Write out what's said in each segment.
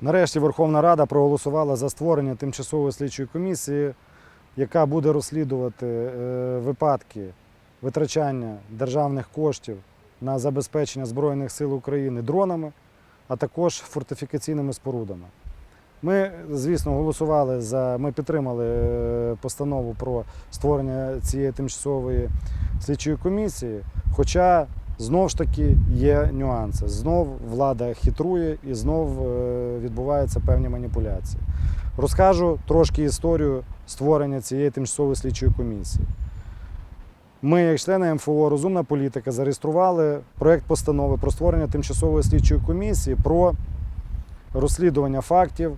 Нарешті Верховна Рада проголосувала за створення тимчасової слідчої комісії, яка буде розслідувати е, випадки витрачання державних коштів на забезпечення Збройних сил України дронами, а також фортифікаційними спорудами. Ми, звісно, голосували за, ми підтримали е, постанову про створення цієї тимчасової слідчої комісії, хоча знов ж таки є нюанси. Знов влада хитрує і знов е, відбуваються певні маніпуляції. Розкажу трошки історію створення цієї тимчасової слідчої комісії. Ми, як члени МФО Розумна політика, зареєстрували проєкт постанови про створення тимчасової слідчої комісії про розслідування фактів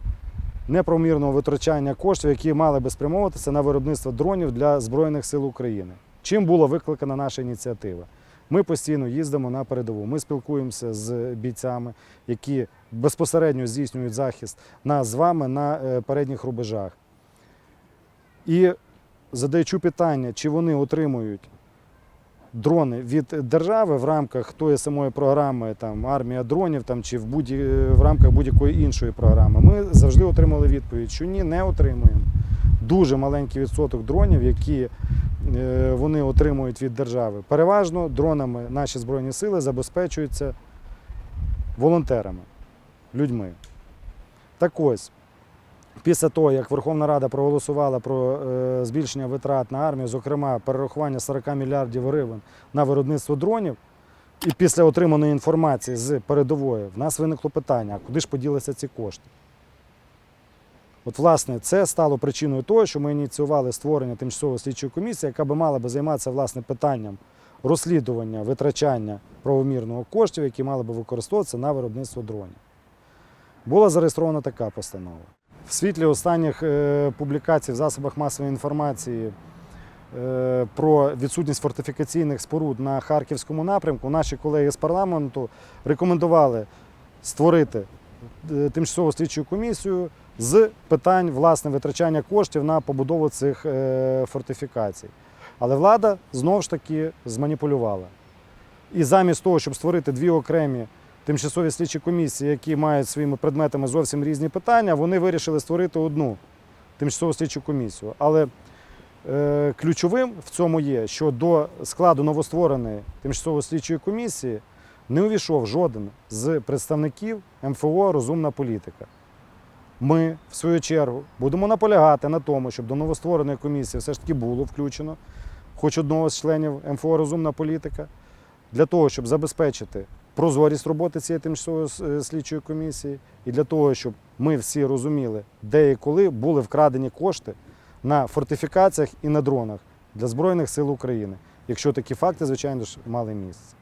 неправомірного витрачання коштів, які мали би спрямовуватися на виробництво дронів для Збройних сил України. Чим була викликана наша ініціатива? Ми постійно їздимо на передову. Ми спілкуємося з бійцями, які безпосередньо здійснюють захист нас з вами на е, передніх рубежах. І задаючи питання, чи вони отримують дрони від держави в рамках тої самої програми там, армія дронів там, чи в, будь, в рамках будь-якої іншої програми, ми завжди отримали відповідь, що ні, не отримуємо. Дуже маленький відсоток дронів, які е, вони отримують від держави. Переважно дронами наші Збройні сили забезпечуються волонтерами, людьми. Так ось, після того, як Верховна Рада проголосувала про е, збільшення витрат на армію, зокрема перерахування 40 мільярдів гривень на виробництво дронів, і після отриманої інформації з передової, в нас виникло питання, а куди ж поділися ці кошти? От, власне, це стало причиною того, що ми ініціювали створення тимчасової слідчої комісії, яка би мала би займатися власне питанням розслідування витрачання правомірного коштів, які мали би використовуватися на виробництво дронів. Була зареєстрована така постанова. В світлі останніх е, публікацій в засобах масової інформації е, про відсутність фортифікаційних споруд на харківському напрямку, наші колеги з парламенту рекомендували створити тимчасову слідчу комісію з питань власне витрачання коштів на побудову цих е, фортифікацій. Але влада знову ж таки зманіпулювала. І замість того, щоб створити дві окремі тимчасові слідчі комісії, які мають своїми предметами зовсім різні питання, вони вирішили створити одну тимчасову слідчу комісію. Але е, ключовим в цьому є, що до складу новоствореної тимчасової слідчої комісії не увійшов жоден з представників МФО Розумна політика. Ми, в свою чергу, будемо наполягати на тому, щоб до новоствореної комісії все ж таки було включено хоч одного з членів МФО Розумна політика, для того, щоб забезпечити прозорість роботи цієї тимчасової е, слідчої комісії, і для того, щоб ми всі розуміли, де і коли були вкрадені кошти на фортифікаціях і на дронах для Збройних сил України, якщо такі факти, звичайно ж, мали місце.